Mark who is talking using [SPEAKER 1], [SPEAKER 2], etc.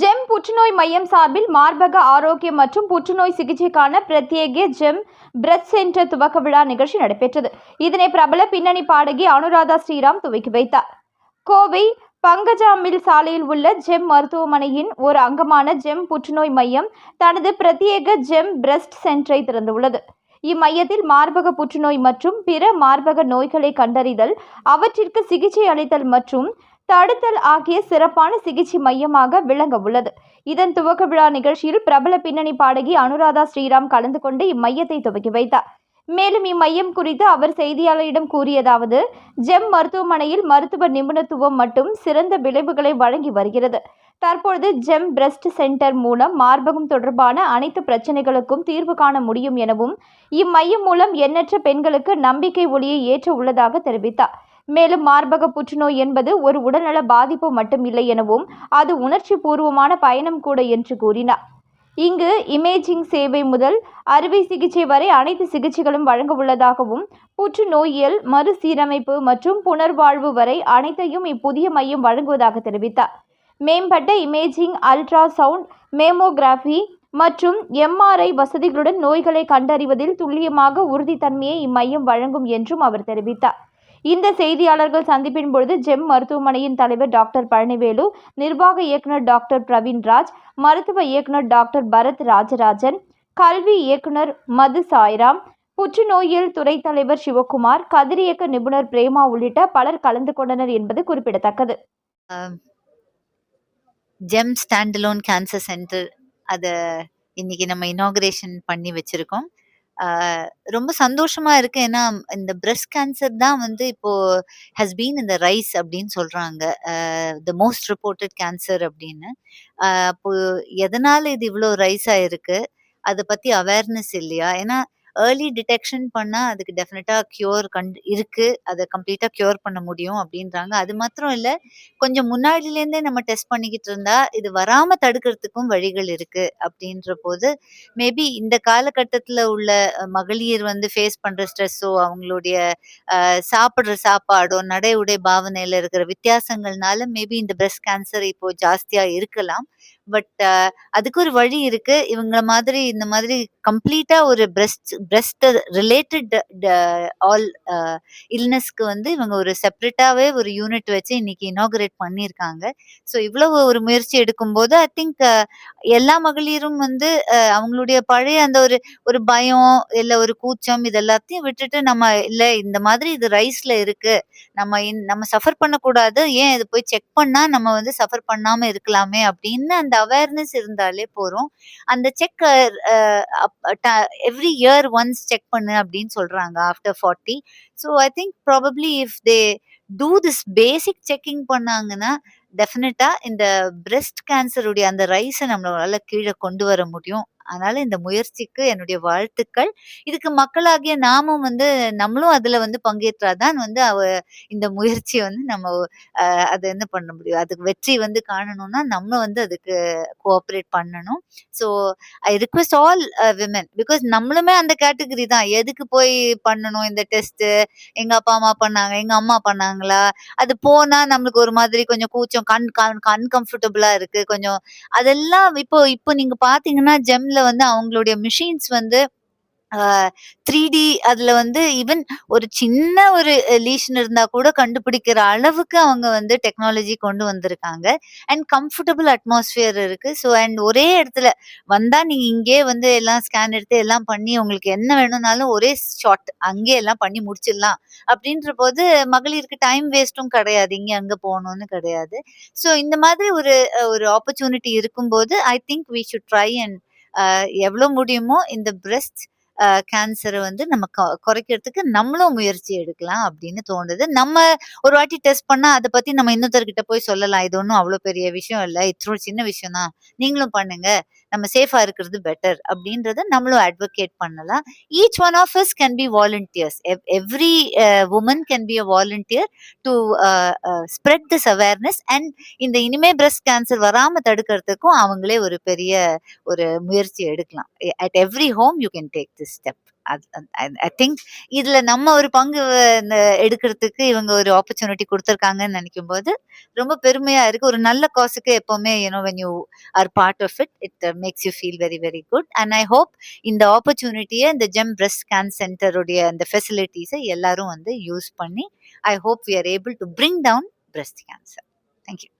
[SPEAKER 1] GeM புற்றுநோய் மையம் சார்பில் மார்பக ஆரோக்கியம் மற்றும் புற்றுநோய் சிகிச்சைக்கான பிரத்யேக ஜெம் பிரத் சென்டர் துவக்க விழா நிகழ்ச்சி நடைபெற்றது. இதனை பிரபல பின்னணி பாடகி அனுராதா ஸ்ரீராம் துவக்கி வைத்தார். கோவை பங்கஜா மில் சாலையில் உள்ள ஜெம் மருத்துவமனையின் ஒரு அங்கமான ஜெம் புற்றுநோய் மையம் தனது பிரத்யேக ஜெம் பிரஸ்ட் சென்டரை திறந்துள்ளது. இம்மையத்தில் மார்பக புற்றுநோய் மற்றும் பிற மார்பக நோய்களை கண்டறிதல் அவற்றிற்கு சிகிச்சை அளித்தல் மற்றும் தடுத்தல் ஆகிய சிறப்பான சிகிச்சை மையமாக விளங்க உள்ளது. இதன் துவக்க விழா நிகழ்ச்சியில் பிரபல பின்னணி பாடகி அனுராதா ஸ்ரீராம் கலந்து கொண்டு இம்மையத்தை துவக்கி வைத்தார். மேலும் இம்மையம் குறித்து அவர் செய்தியாளரிடம் கூறியதாவது ஜெம் மருத்துவமனையில் மருத்துவ நிபுணத்துவம் மட்டும் சிறந்த விளைவுகளை வழங்கி வருகிறது. தற்பொழுது ஜெம் பிரெஸ்ட் சென்டர் மூலம் மார்பகம் தொடர்பான அனைத்து பிரச்சனைகளுக்கும் தீர்வு காண முடியும் எனவும் இம்மையம் மூலம் எண்ணற்ற பெண்களுக்கு நம்பிக்கை ஒளியை ஏற்ற உள்ளதாக தெரிவித்தார். மேலும் மார்பக புற்றுநோய் என்பது ஒரு உடல்நல பாதிப்பு மட்டுமில்லை எனவும் அது உணர்ச்சி பூர்வமான பயணம் கூட என்று கூறினார். இங்கு இமேஜிங் சேவை முதல் அறுவை சிகிச்சை வரை அனைத்து சிகிச்சைகளும் வழங்க உள்ளதாகவும் புற்றுநோயியல் மறுசீரமைப்பு மற்றும் புனர்வாழ்வு வரை அனைத்தையும் இப்புதிய மையம் வழங்குவதாக தெரிவித்தார். மேம்பட்ட இமேஜிங் அல்ட்ரா சவுண்ட் மேமோகிராஃபி மற்றும் எம்ஆர்ஐ வசதிகளுடன் நோய்களை கண்டறிவதில் துல்லியமாக உறுதித்தன்மையை இம்மையம் வழங்கும் என்றும் அவர் தெரிவித்தார். இந்த செய்தியாளர்கள் சந்திப்பின் பொழுது ஜெம் மருத்துவமனையின் தலைவர் டாக்டர் பழனிவேலு நிர்வாக இயக்குநர் டாக்டர் பிரவீன்ராஜ் மருத்துவ இயக்குநர் டாக்டர் பரத் ராஜராஜன் கல்வி இயக்குனர் மது சாய்ராம் புற்றுநோயியல் துறை தலைவர் சிவகுமார் கதிரியக்க நிபுணர் பிரேமா உள்ளிட்ட பலர் கலந்து கொண்டனர் என்பது குறிப்பிடத்தக்கது.
[SPEAKER 2] ஜெம் ஸ்டாண்டலோன் கேன்சர் சென்டர் அதை இன்னைக்கு நம்ம இனாகிரேஷன் பண்ணி வச்சிருக்கோம். ரொம்ப சந்தோஷமா இருக்கு. ஏன்னா இந்த பிரஸ்ட் கேன்சர் தான் வந்து இப்போ ஹஸ் பீன் இந்த ரைஸ் அப்படின்னு சொல்றாங்க. த மோஸ்ட் ரிப்போர்ட்டட் கேன்சர் அப்படின்னு. அப்போ எதனால இது இவ்வளோ ரைஸ் ஆயிருக்கு? அதை பத்தி அவேர்னஸ் இல்லையா? ஏன்னா ஏர்லி டிடெக்ஷன் பண்ணால் அதுக்கு டெஃபினட்டா கியூர் கண்டு இருக்கு. அதை கம்ப்ளீட்டா கியூர் பண்ண முடியும் அப்படின்றாங்க. அது மாத்திரம் இல்ல கொஞ்சம் முன்னாடில இருந்தே நம்ம டெஸ்ட் பண்ணிக்கிட்டு இருந்தா இது வராம தடுக்கிறதுக்கும் வழிகள் இருக்கு அப்படின்ற போது மேபி இந்த காலகட்டத்துல உள்ள மகளிர் வந்து ஃபேஸ் பண்ற ஸ்ட்ரெஸ்ஸோ அவங்களுடைய சாப்பிட்ற சாப்பிடுற சாப்பாடோ நடை உடை பாவனையில இருக்கிற வித்தியாசங்கள்னால மேபி இந்த பிரஸ்ட் கேன்சர் இப்போ ஜாஸ்தியா இருக்கலாம். பட் அதுக்கு ஒரு வழி இருக்கு. இவங்கள மாதிரி இந்த மாதிரி கம்ப்ளீட்டா ஒரு பிரஸ்ட் பிரஸ்ட் ரிலேட்டட் ஆல் இல்னஸ்க்கு வந்து இவங்க ஒரு செப்பரேட்டாவே ஒரு யூனிட் வச்சு இன்னைக்கு இனாகுரேட் பண்ணியிருக்காங்க ஸோ இவ்வளவு ஒரு முயற்சி எடுக்கும்போது ஐ திங்க் எல்லா மகளிரும் வந்து அவங்களுடைய பழைய அந்த ஒரு ஒரு பயம் இல்லை ஒரு கூச்சம் இது எல்லாத்தையும் விட்டுட்டு நம்ம இல்லை இந்த மாதிரி இது ரைஸ்ல இருக்கு. நம்ம நம்ம சஃபர் பண்ணக்கூடாது. ஏன் இது போய் செக் பண்ணா நம்ம வந்து சஃபர் பண்ணாம இருக்கலாமே அப்படின்னு அந்த அவேர்னஸ் இருந்தாலே போறோம் அந்த check every year once check பண்ணு அப்படின்னு சொல்றாங்க after forty so I think probably if they do this basic checking பண்ணாங்கன்னா டெஃபினட்டா இந்த பிரெஸ்ட் கேன்சருடைய அந்த ரைஸை நம்மளால கீழே கொண்டு வர முடியும். அதனால இந்த முயற்சிக்கு என்னுடைய வாழ்த்துக்கள். இதுக்கு மக்களாகிய நாமும் வந்து நம்மளும் அதுல வந்து பங்கேற்றாதான் வந்து அவ இந்த முயற்சியை வந்து நம்ம அதை என்ன பண்ண முடியும்? அதுக்கு வெற்றி வந்து காணணும்னா நம்ம வந்து அதுக்கு கோஆப்ரேட் பண்ணணும். So I request all women because நம்மளுமே அந்த கேட்டகரி தான். எதுக்கு போய் பண்ணணும் இந்த டெஸ்ட் எங்க அப்பா அம்மா பண்ணாங்க எங்க அம்மா பண்ணாங்களா? அது போனா நம்மளுக்கு ஒரு மாதிரி கொஞ்சம் கூச்சம் கண் அன்கம்ஃபர்டபுளா இருக்கு. கொஞ்சம் அதெல்லாம் இப்போ இப்போ நீங்க பாத்தீங்கன்னா ஜெம்ல வந்து அவங்களுடைய மிஷின்ஸ் வந்து த்ரீ டி அதுல வந்து ஈவன் ஒரு சின்ன ஒரு லீஷன் இருந்தா கூட கண்டுபிடிக்கிற அளவுக்கு அவங்க வந்து டெக்னாலஜி கொண்டு வந்திருக்காங்க. அண்ட் கம்ஃபர்டபுள் அட்மாஸ்பியர் இருக்கு. ஸோ அண்ட் ஒரே இடத்துல வந்தா நீங்க இங்கே வந்து எல்லாம் ஸ்கேன் எடுத்து எல்லாம் பண்ணி உங்களுக்கு என்ன வேணும்னாலும் ஒரே ஷார்ட் அங்கே எல்லாம் பண்ணி முடிச்சிடலாம். அப்படின்ற போது மகளிருக்கு டைம் வேஸ்ட்டும் கிடையாது. இங்க அங்க போகணும்னு கிடையாது. ஸோ இந்த மாதிரி ஒரு ஒரு ஆப்பர்ச்சுனிட்டி இருக்கும்போது I think we should try and எவ்வளோ முடியுமோ இந்த பிரஸ்ட் கேன்சரை வந்து நம்ம கொ- குறைக்கிறதுக்கு நம்மளும் முயற்சி எடுக்கலாம் அப்படின்னு தோணுது. நம்ம ஒரு வாட்டி டெஸ்ட் பண்ணா அதை பத்தி நம்ம இன்னொருத்தர்கிட்ட போய் சொல்லலாம். இது ஒன்றும் அவ்வளோ பெரிய விஷயம் இல்லை. இது சின்ன விஷயம் தான் நீங்களும் பண்ணுங்க. நம்ம சேஃபா இருக்கிறது பெட்டர் அப்படின்றத நம்மளும் அட்வொகேட் பண்ணலாம். Each one of us can be volunteers every woman can be a volunteer to spread this awareness and இந்த இனிமே பிரஸ்ட் கேன்சர் வராம தடுக்கிறதுக்கும் அவங்களே ஒரு பெரிய ஒரு முயற்சி எடுக்கலாம். At every home you can take this step I think இதுல நம்ம ஒரு பங்கு இந்த எடுக்கிறதுக்கு இவங்க ஒரு ஆப்பர்ச்சுனிட்டி கொடுத்துருக்காங்கன்னு நினைக்கும் போது ரொம்ப பெருமையா இருக்கு. ஒரு நல்ல காசுக்கு எப்பவுமே you know when you are part of it it makes you feel very very good and I hope இந்த ஆப்பர்ச்சுனிட்டியை இந்த ஜெம் பிரஸ்ட் ஸ்கேன் சென்டருடைய அந்த ஃபெசிலிட்டிஸை எல்லாரும் வந்து யூஸ் பண்ணி I hope we are able to bring down breast cancer thank you